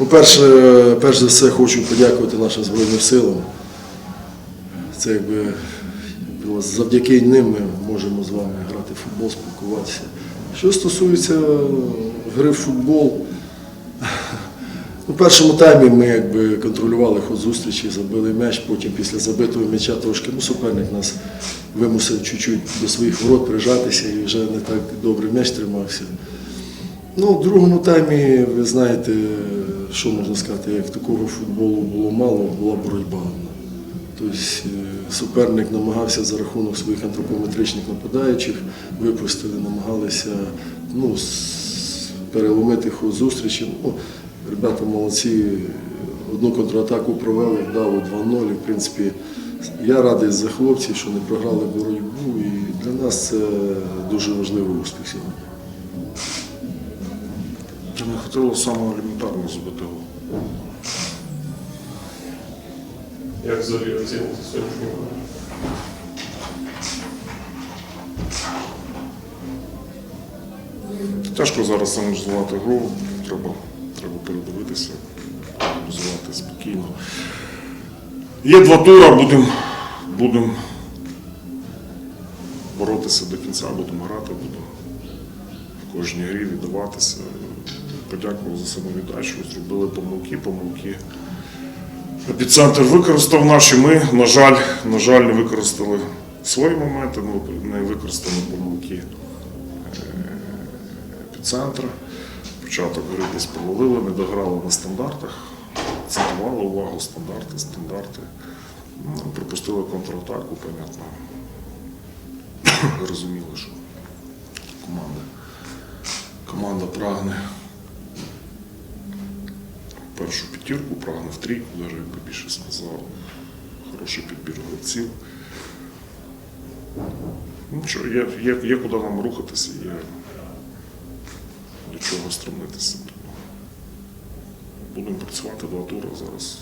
Ну, перше, перш за все хочу подякувати нашим Збройним силам. Це якби ну, завдяки ним ми можемо з вами грати в футбол, спілкуватися. Що стосується гри в футбол, у першому таймі ми якби контролювали ход зустрічі, забили м'яч, потім після забитого м'яча трошки ну, суперник нас вимусив чуть-чуть до своїх ворот прижатися і вже не так добре м'яч тримався. Ну, в другому таймі, ви знаєте, що можна сказати, як такого футболу було мало, була боротьба. Тобто е, суперник намагався за рахунок своїх антропометричних нападаючих, випустили, намагалися ну, переломити ход зустрічі. Ну, ребята молодці, одну контратаку провели, дали 2-0. І, в принципі, я радий за хлопців, що не програли боротьбу. І для нас це дуже важливий успіх сьогодні. Чи не хотіло саме елементарно забити гол? Як взагалі оцінити сьогоднішню гру? Тяжко зараз аналізувати гру, треба, треба передивитися, аналізувати спокійно. Є два тури, будемо будем боротися до кінця, будемо грати, будемо в кожній грі віддаватися. Подякував за самовіддачу, зробили помилки, помилки. Епіцентр використав наші. Ми, на жаль, на жаль, не використали свої моменти, не- не використали помилки епіцентра. Початок гри десь повалили, не дограли на стандартах, акцентували увагу стандарти, стандарти. Ну, Пропустили контратаку, понятно. Розуміли, що команда, команда прагне першу п'ятірку, прагне в трійку, навіть як би більше сказав. Хороший підбір гравців. Нічого, є, є, є куди нам рухатися, є до чого стремитися. Будемо працювати два тури зараз.